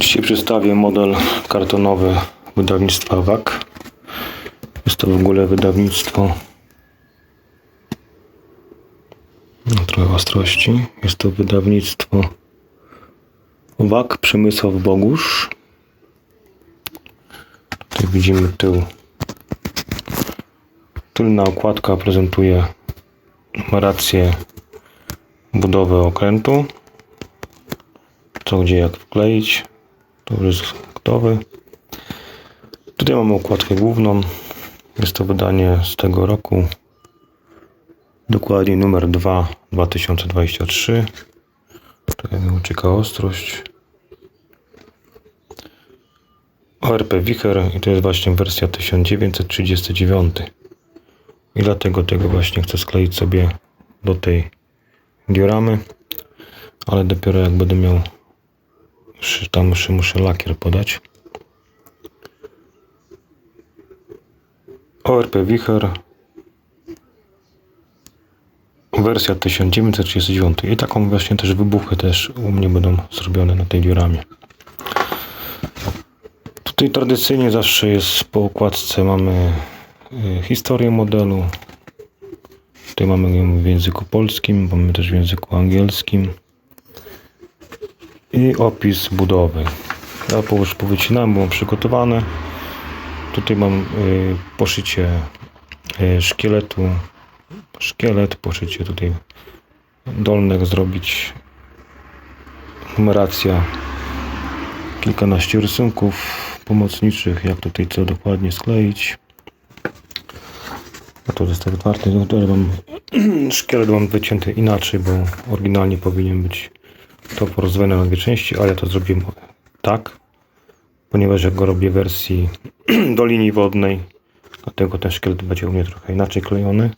Dzisiaj przedstawię model kartonowy wydawnictwa WAK. Jest to w ogóle wydawnictwo trochę ostrości. Jest to wydawnictwo WAK Przemysław Bogusz. Tutaj widzimy tył. Tylna okładka prezentuje numerację budowy okrętu. Co gdzie jak wkleić. To już jest gotowy. Tutaj mamy okładkę główną. Jest to wydanie z tego roku. Dokładnie numer 2 2023. Tutaj ucieka ostrość. ORP Wicher i to jest właśnie wersja 1939. I dlatego tego właśnie chcę skleić sobie do tej dioramy. Ale dopiero jak będę miał tam jeszcze muszę lakier podać. ORP Wicher wersja 1939 i taką właśnie też wybuchy też u mnie będą zrobione na tej dioramie. Tutaj tradycyjnie zawsze jest po okładce mamy y, historię modelu. Tutaj mamy w języku polskim, mamy też w języku angielskim i opis budowy. Ja po- już powycinałem, było przygotowane. Tutaj mam y, poszycie y, szkieletu, szkielet, poszycie tutaj dolnych zrobić, numeracja, kilkanaście rysunków pomocniczych, jak tutaj co dokładnie skleić. A to jest tak otwarty, mam szkielet mam wycięty inaczej, bo oryginalnie powinien być to porozwijane na dwie części, ale ja to zrobiłem tak, ponieważ jak go robię w wersji do linii wodnej, dlatego ten szkielet będzie u mnie trochę inaczej klejony.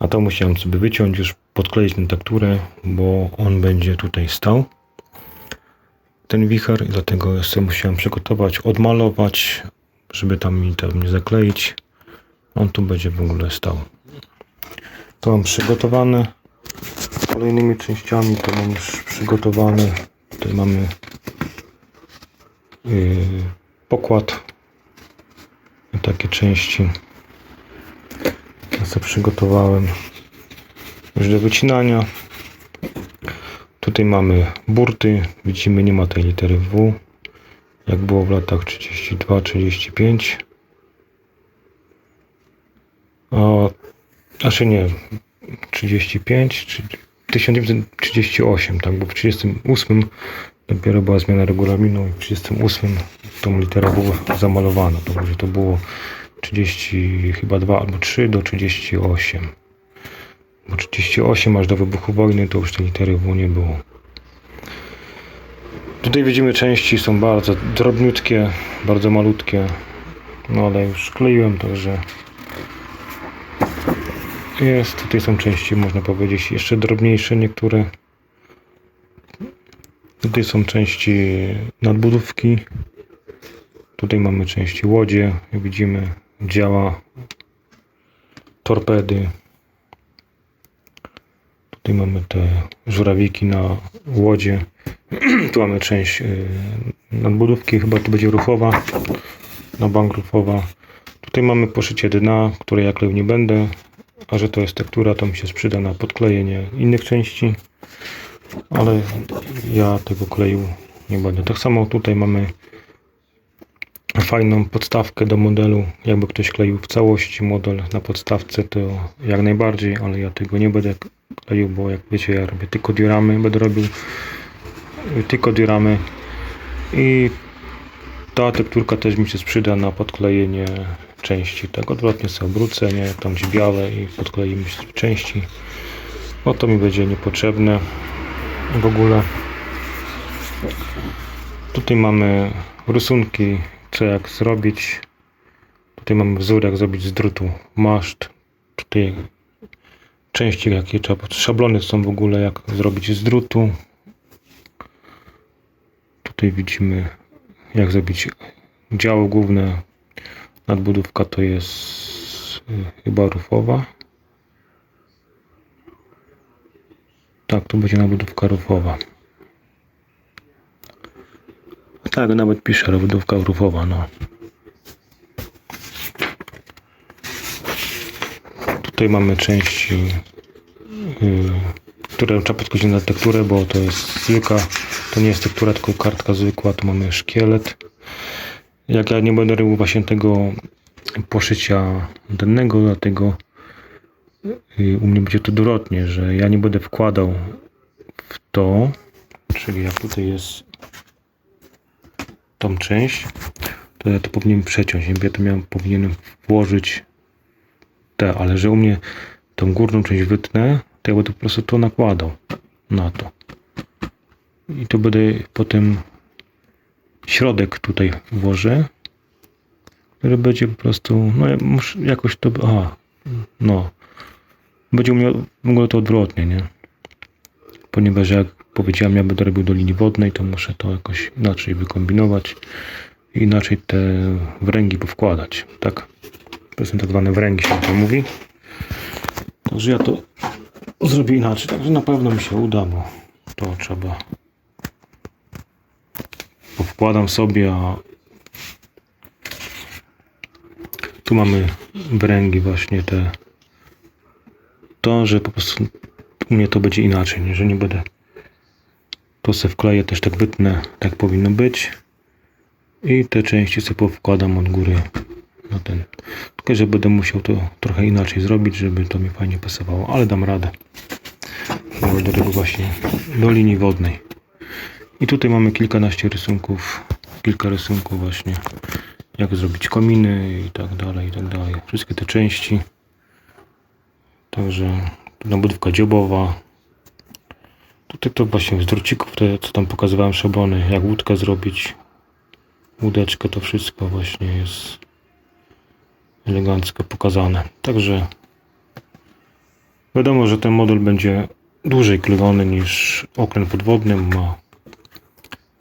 A to musiałem sobie wyciąć, już podkleić tę tekturę, bo on będzie tutaj stał. Ten wicher i dlatego sobie musiałem przygotować, odmalować, żeby tam mi to nie zakleić. On tu będzie w ogóle stał. To mam przygotowane kolejnymi częściami to mam już przygotowane. Tutaj mamy yy, pokład na takie części. Ja sobie przygotowałem już do wycinania. Tutaj mamy burty. Widzimy, nie ma tej litery W. Jak było w latach 32-35. A, znaczy nie, 35, czy 1938, tak, bo w 38 dopiero była zmiana regulaminu i w 38 tą literę było zamalowano. To, będzie- to było 30 chyba 2 albo 3 do 38. Bo 38 aż do wybuchu wojny to już tej litery W nie było. Tutaj widzimy części są bardzo drobniutkie, bardzo malutkie. No ale już kleiłem, także jest, tutaj są części, można powiedzieć, jeszcze drobniejsze niektóre. Tutaj są części nadbudówki. Tutaj mamy części łodzie, jak widzimy, działa torpedy. Tutaj mamy te żurawiki na łodzie. tu mamy część y, nadbudówki, chyba to będzie ruchowa, na bank ruchowa. Tutaj mamy poszycie dna, które ja kleł nie będę, a że to jest tektura, to mi się sprzyda na podklejenie innych części, ale ja tego kleju nie będę. Tak samo tutaj mamy fajną podstawkę do modelu. Jakby ktoś kleił w całości model na podstawce, to jak najbardziej, ale ja tego nie będę kleił, bo jak wiecie, ja robię tylko dioramy, będę robił tylko dioramy i ta tekturka też mi się sprzyda na podklejenie części. Tak odwrotnie sobie obrócę, nie? Tam gdzie białe i podkleimy części. Bo to mi będzie niepotrzebne w ogóle. Tutaj mamy rysunki, co jak zrobić. Tutaj mamy wzór, jak zrobić z drutu maszt. Tutaj części, jakie trzeba, szablony są w ogóle, jak zrobić z drutu. Tutaj widzimy, jak zrobić działo główne. Nadbudówka to jest y, chyba rufowa. Tak, tu będzie nadbudówka rufowa. Tak, nawet pisze robotówka rufowa, no. Tutaj mamy części, yy, które trzeba podchodzić na tekturę, bo to jest zwykła, to nie jest tektura, tylko kartka zwykła, tu mamy szkielet. Jak ja nie będę robił właśnie tego poszycia dennego, dlatego yy, u mnie będzie to dorodnie, że ja nie będę wkładał w to, czyli jak tutaj jest tą część, to ja to powinienem przeciąć. Ja to miałem, powinienem włożyć te, ale że u mnie tą górną część wytnę, to ja będę po prostu to nakładał na to. I to będę potem środek tutaj włożę, który będzie po prostu, no muszę jakoś to, aha, no, będzie u mnie w ogóle to odwrotnie, nie? Ponieważ jak powiedziałem, ja będę robił do linii wodnej, to muszę to jakoś inaczej wykombinować inaczej te wręgi powkładać, tak? To są tak zwane wręgi, się to mówi. Także ja to zrobię inaczej, także na pewno mi się uda, bo to trzeba powkładam sobie, a tu mamy wręgi właśnie te. To, że po prostu u mnie to będzie inaczej, nie? że nie będę to sobie wkleję, też tak wytnę, tak powinno być. I te części sobie powkładam od góry na ten, tylko że będę musiał to trochę inaczej zrobić, żeby to mi fajnie pasowało, ale dam radę. Do tego właśnie do linii wodnej i tutaj mamy kilkanaście rysunków kilka rysunków właśnie jak zrobić kominy i tak dalej, i tak dalej wszystkie te części Także nabudówka dziobowa. Tutaj to właśnie z drucików, te, co tam pokazywałem szablony, jak łódkę zrobić. Łódeczkę, to wszystko właśnie jest elegancko pokazane. Także wiadomo, że ten model będzie dłużej klejony niż okręt podwodny. Ma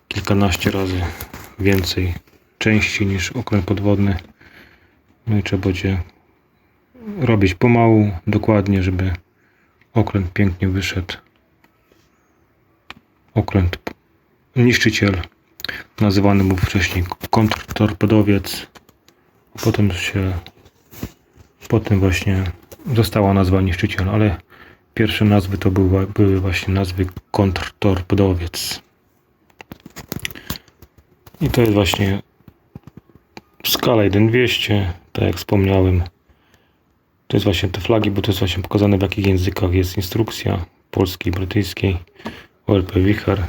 kilkanaście razy więcej części niż okręt podwodny. No i trzeba będzie robić pomału, dokładnie, żeby okręt pięknie wyszedł. Okręt niszczyciel, nazywany był wcześniej kontrtorpedowiec, potem się, potem właśnie została nazwa niszczyciel, ale pierwsze nazwy to były, były właśnie nazwy kontrtorpedowiec. I to jest właśnie skala 1200, tak jak wspomniałem. To jest właśnie te flagi, bo to jest właśnie pokazane w jakich językach jest instrukcja polskiej, brytyjskiej, OLP Wicher,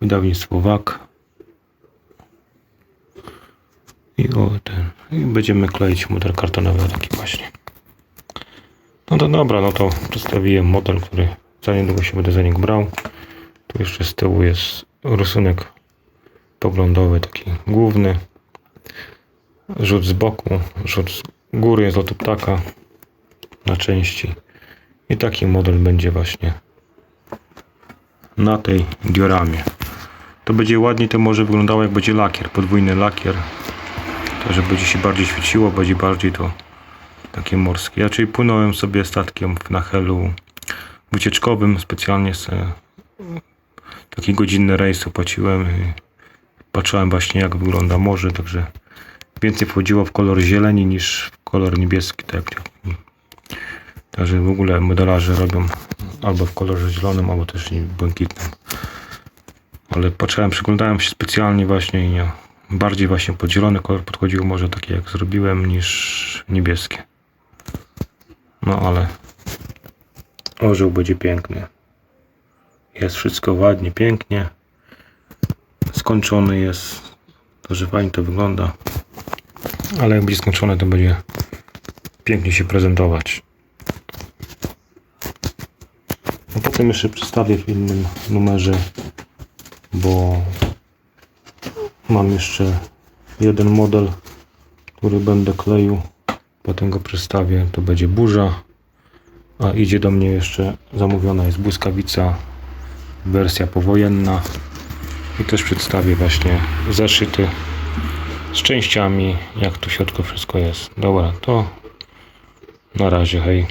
wydawnictwo WAK. I o ten. I będziemy kleić model kartonowy taki właśnie. No to dobra, no to przedstawiłem model, który za niedługo się będę za niego brał. Tu jeszcze z tyłu jest rysunek poglądowy, taki główny. Rzut z boku, rzut z góry z lotu ptaka na części. I taki model będzie właśnie na tej dioramie. To będzie ładniej to może wyglądało jak będzie lakier, podwójny lakier. To, że będzie się bardziej świeciło, będzie bardziej to takie morskie. Ja czyli płynąłem sobie statkiem na helu wycieczkowym, specjalnie sobie taki godzinny rejs opłaciłem patrzyłem właśnie jak wygląda morze, także więcej wchodziło w kolor zieleni niż w kolor niebieski, tak jak Także w ogóle modelarze robią albo w kolorze zielonym, albo też błękitnym. Ale patrzyłem, przyglądałem się specjalnie właśnie i nie, bardziej właśnie pod zielony kolor podchodził może taki jak zrobiłem niż niebieskie. No ale orzeł będzie piękny. Jest wszystko ładnie, pięknie. Skończony jest. To, że fajnie to wygląda. Ale jak będzie skończone, to będzie pięknie się prezentować. No potem jeszcze przedstawię w innym numerze, bo mam jeszcze jeden model, który będę kleił. Potem go przedstawię. To będzie burza. A idzie do mnie jeszcze zamówiona jest błyskawica, wersja powojenna. I też przedstawię właśnie zeszyty z częściami, jak tu w środku wszystko jest. Dobra, to na razie, hej.